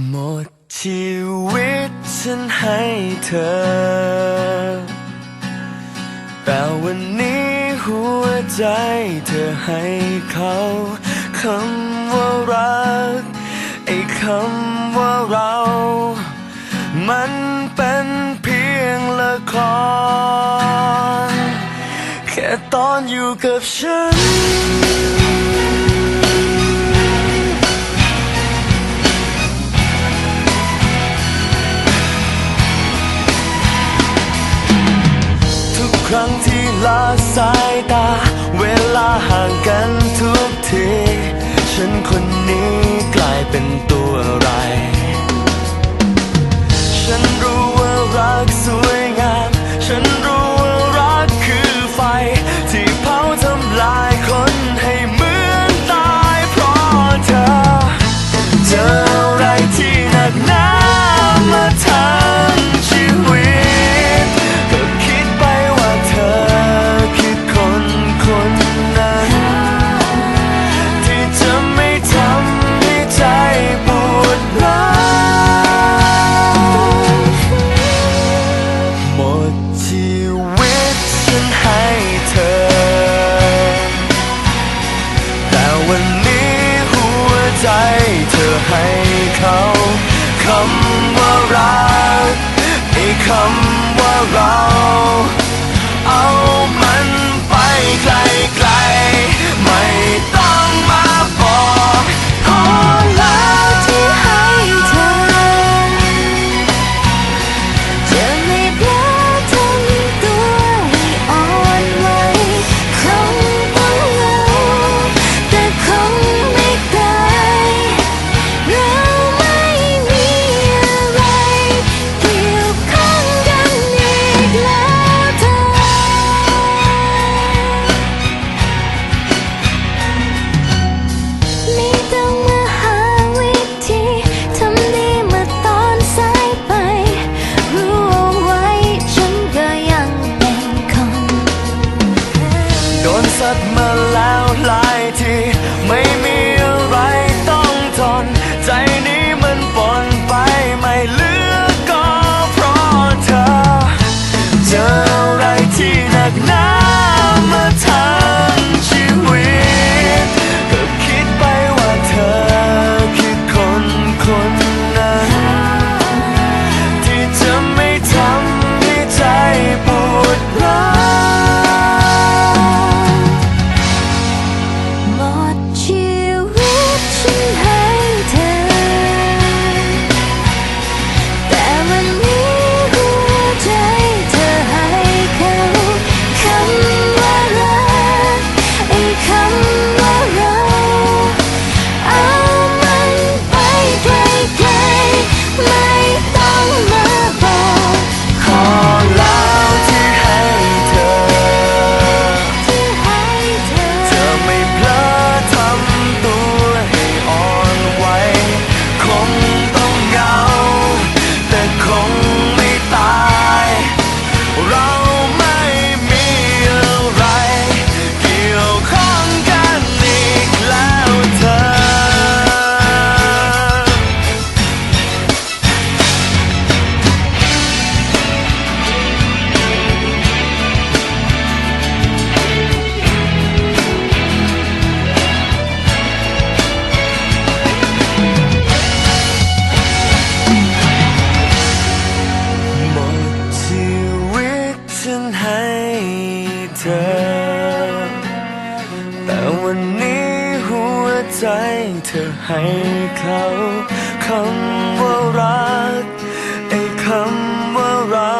หมดชีวิตฉันให้เธอ แต่วันนี้หัวใจเธอให้เขาคำว่ารัก ไอ้คำว่าเรา มันเป็นเพียงละคร แค่ตอนอยู่กับฉัน ละสายตา เวลาห่างกันทุกที ฉันคนนี้กลายเป็นตัวอะไร วันนี้หัวใจเธอให้เขาคำว่ารักไอ้คำว่าเรา สัตว์มาแล้วหลายที ไม่มีอะไรต้องทน ใจนี้มันป ใจเธอให้เขาคำว่ารักไอ้คำว่ารัก